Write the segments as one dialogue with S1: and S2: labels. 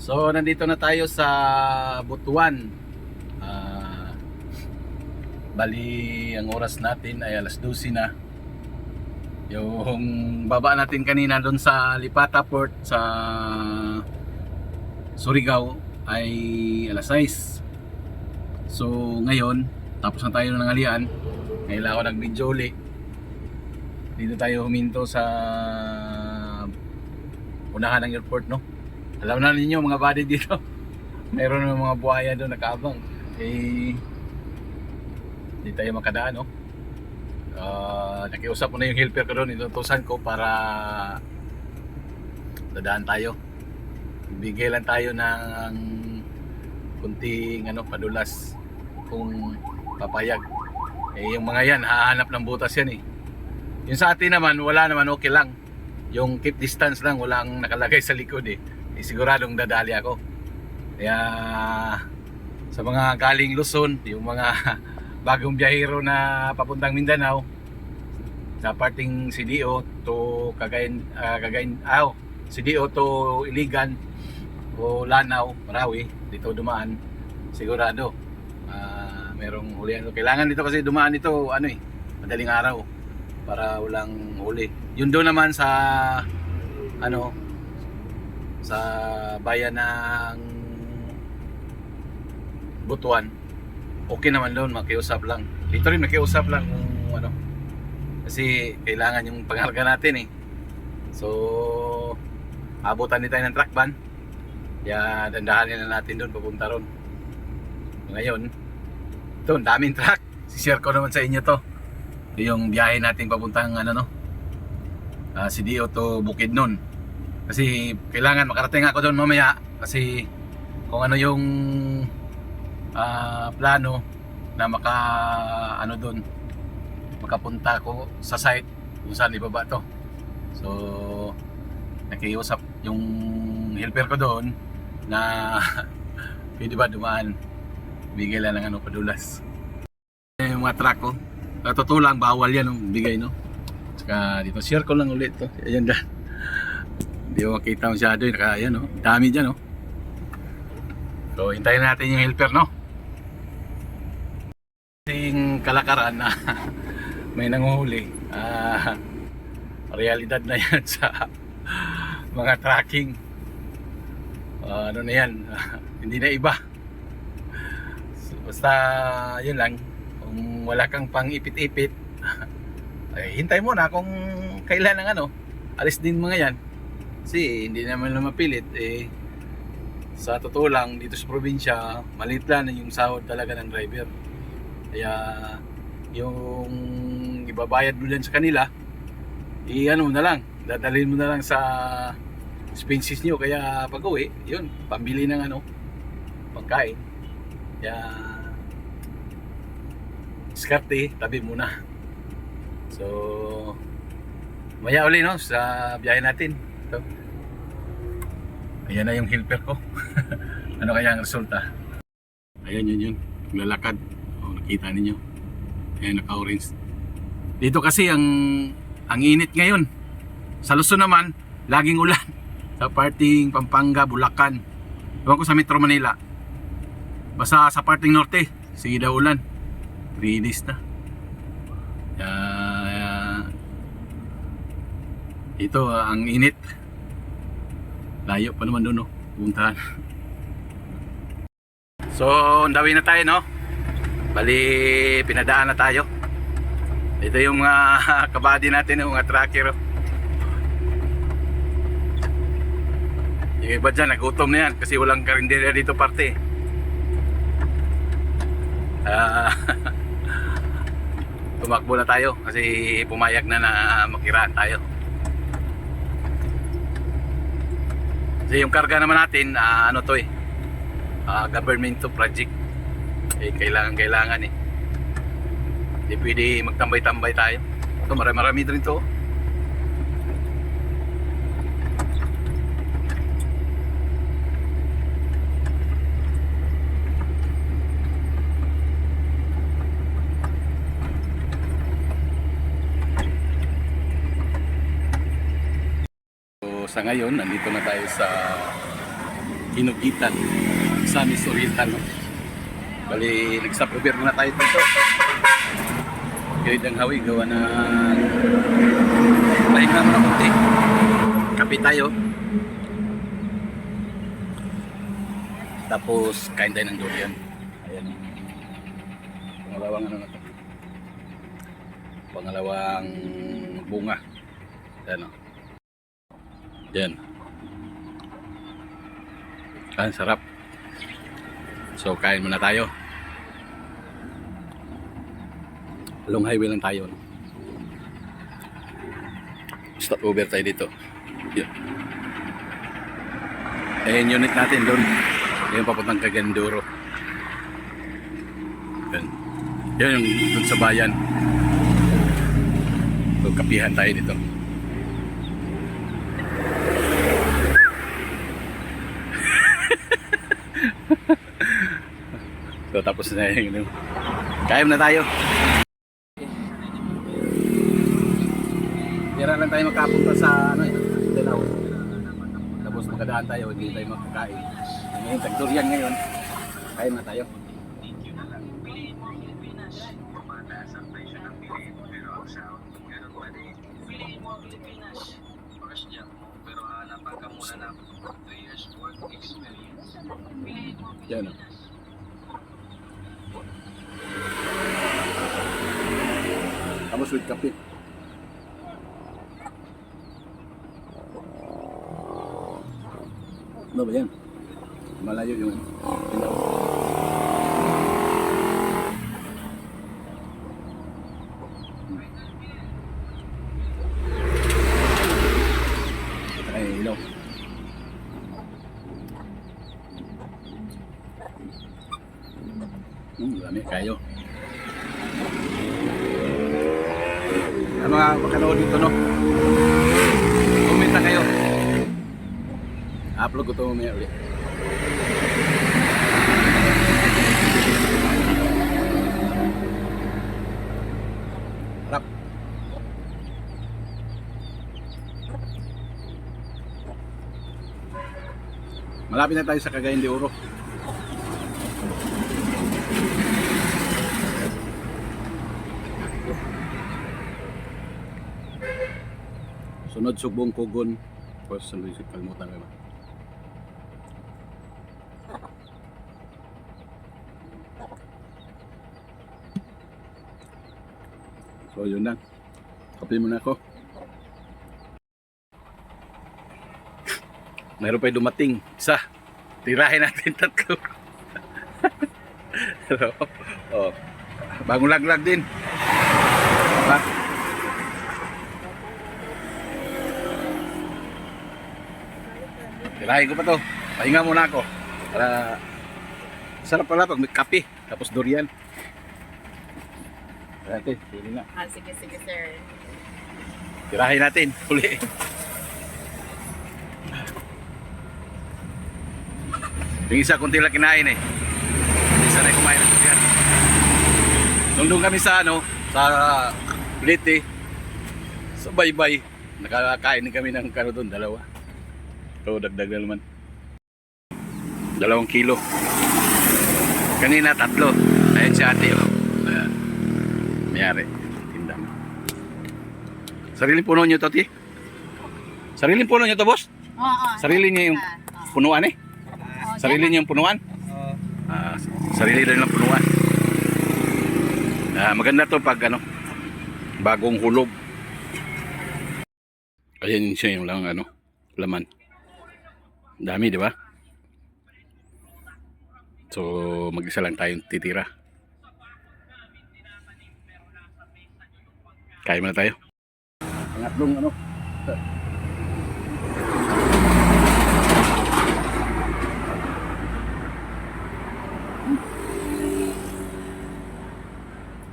S1: So, nandito na tayo sa Butuan. Ah, bali, ang oras natin ay alas 12 na. Yung baba natin kanina doon sa Lipata Port sa Surigao ay alas 6. So, ngayon, tapos na tayo ng alian. Ngayon ako nag-video uli. Dito tayo huminto sa unahan ng airport, no? Alam na ninyo mga buddy dito. Meron ng mga buhaya doon nakaabang. Eh, hindi tayo makadaan, no? Ah, nakiusap ko na yung helper ko doon, inutusan ko para dadaan tayo. Bigay lang tayo ng kunting ano, padulas kung papayag. Eh, yung mga yan, hahanap ng butas yan eh. Yung sa atin naman, wala naman, okay lang. Yung keep distance lang, walang nakalagay sa likod eh. Eh siguradong dadali ako. Kaya sa mga galing Luzon, yung mga bagong biyahero na papuntang Mindanao, sa parting CDO to Cagayan, uh, Cagayan, ah, CDO to Iligan o Lanao, Marawi, dito dumaan, sigurado. ah merong hulihan. Kailangan dito kasi dumaan dito, ano eh, madaling araw para walang huli. Yun doon naman sa ano sa bayan ng Butuan. Okay naman doon, makiusap lang. Dito rin makiusap lang kung ano. Kasi kailangan yung pangarga natin eh. So, abutan din tayo ng truck van. Kaya dandahanin na natin doon, papunta ron. Ngayon, ito, ang daming truck. Si-share ko naman sa inyo to. Yung biyahe natin papuntang ano no. Uh, CDO to Bukidnon. Kasi kailangan makarating ako doon mamaya kasi kung ano yung ah, plano na maka ano doon makapunta ko sa site kung saan ibaba to. So nakiusap yung helper ko doon na pwede ba dumaan bigay lang ng ano padulas. Yung mga truck ko, uh, totoo lang bawal yan no? bigay no. Tsaka dito share ko lang ulit to. Ayan dyan. Hindi ko makita masyado yun. Kaya ayan no. Dami dyan no. So hintayin natin yung helper no. Kasing kalakaran na may nanguhuli. Ah, realidad na yan sa mga tracking. Ah, ano na yan. Hindi na iba. So, basta yun lang. Kung wala kang pang ipit-ipit, ay hintay mo na kung kailan ang ano. Alis din mga yan. Kasi hindi naman na mapilit. Eh, sa totoo lang, dito sa probinsya, maliit lang yung sahod talaga ng driver. Kaya yung ibabayad mo dyan sa kanila, i-ano mo na lang, dadalhin mo na lang sa expenses nyo. Kaya pag uwi, yun, pambili ng ano, pagkain. Kaya, diskarte, tabi muna. So, maya uli no, sa biyahe natin. Ito. Ayan na yung helper ko. ano kaya ang resulta? Ayan yun yun, lalakad. O, nakita ninyo. Ayan, naka-orange. Dito kasi ang ang init ngayon. Sa Luzon naman, laging ulan. Sa parting Pampanga, Bulacan. Ewan ko sa Metro Manila. Basta sa parting norte, sige daw ulan. 3 days na. Kaya, ito ang init. Layo pa naman doon, no? Puntahan. So, undawi na tayo, no? Bali, pinadaan na tayo. Ito yung mga kabady natin, yung mga tracker. oh. Yung iba dyan, nagutom na yan kasi walang karindera dito parte. Ah, tumakbo na tayo kasi pumayag na na makiraan tayo. Kasi yung karga naman natin, ah, ano to eh, ah, government to project. Eh, kailangan, kailangan eh. Hindi pwede magtambay-tambay tayo. Ito, marami-marami rin to. So, sa ngayon, nandito na tayo sa Hinugitan sa. No? Bali, nag-stop over muna tayo dito. Gawid ang hawi, gawa na pahinga mo na kunti. Kape tayo. Tapos, kain tayo ng durian. Ayan. Pangalawang ano na to. Pangalawang bunga. Ayan o. Yan. Ang sarap. So, kain muna tayo. Long highway lang tayo. No? Stop over tayo dito. Yun. Eh, yung unit natin doon. Yung papuntang Caganduro. Yun. Yun yung doon sa bayan. So, kapihan tayo dito. So, tapos na yung ano. Kaya na tayo. Tira lang tayo makapunta sa ano eh, Dalaw. Tapos makadaan tayo, hindi tayo makakain. Ngayon, tagdurian ngayon. Kain na tayo. Yan o. with kape. Ano ba yan? Malayo yung ilaw. Ito kayo ilaw. Hmm, dami kayo. Mga makanood dito, no? Kumenta kayo. Upload ko ito mamaya ulit. Harap. Malapit na tayo sa Cagayan de Oro. Sunod subong kugon. Tapos sa Luis Kalmutan ka ba? So yun lang. Kape muna ako. Meron pa dumating. Isa. Tirahin natin tatlo. Pero, oh. Bagong laglag din. Diba? Tirahin ko pa to. Pahinga muna ako. Para sarap pala pag may kape. Tapos durian. Natin, pili na.
S2: Ah, sige, sige, sir.
S1: Tirahin natin. Uli. Yung isa kunti lang kinain eh. Isa na kumain ng durian. Nung doon kami sa ano, sa Liti, sa baybay, nakakain din kami ng kano doon, dalawa. So, dagdag na naman. Dalawang kilo. Kanina, tatlo. Ayan si ate, oh. Ayan. Mayari. Tinda. Sariling puno nyo to, ti? Sariling puno nyo to, boss?
S2: Oo.
S1: Sarili niya yung punuan eh? Sarili niya yung punuan? Ah, sarili lang ng punuan. Ah, maganda to pag ano, bagong hulog. Ayan siya yung lang ano, laman. Dami, di ba? So, mag-isa lang tayong titira. Kaya na tayo. Pangatlong ano,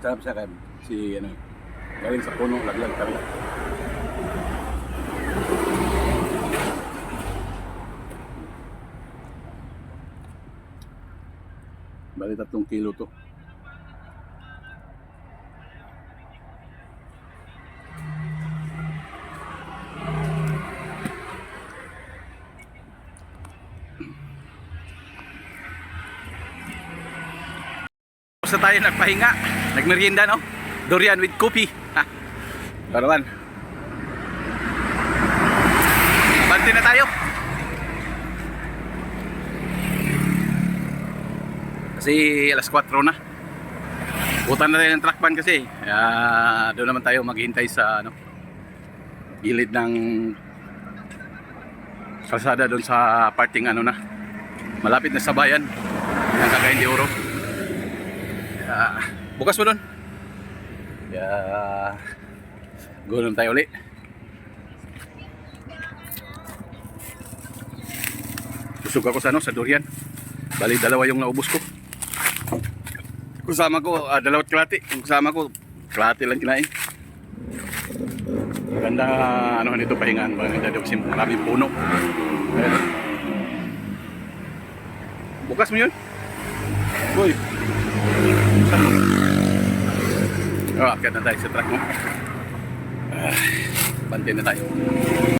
S1: Sarap siya kan si ano galing sa puno laglag talaga. Bali tatlong kilo to. Sa tayo nagpahinga, nagmerienda no? Durian with kopi. Ha. Parawan. Kasi alas 4 na. Butan na tayo ng truck van kasi. Kaya doon naman tayo maghihintay sa ano, gilid ng kalsada doon sa parting ano na. Malapit na sa bayan ng Cagayan de Oro. Kaya, bukas mo doon. Kaya gulong tayo ulit. Busog ako sa ano, sa durian. Bali, dalawa yung naubos ko. Kusama ko, ah, dalawat. Yung kasama ko, klati lang kinain. Ganda, ano nito, pahingaan. Maganda daw kasi maraming puno. Ayan. Bukas mo yun? Uy. Oh, akit na tayo sa truck mo. Ah, bante na tayo.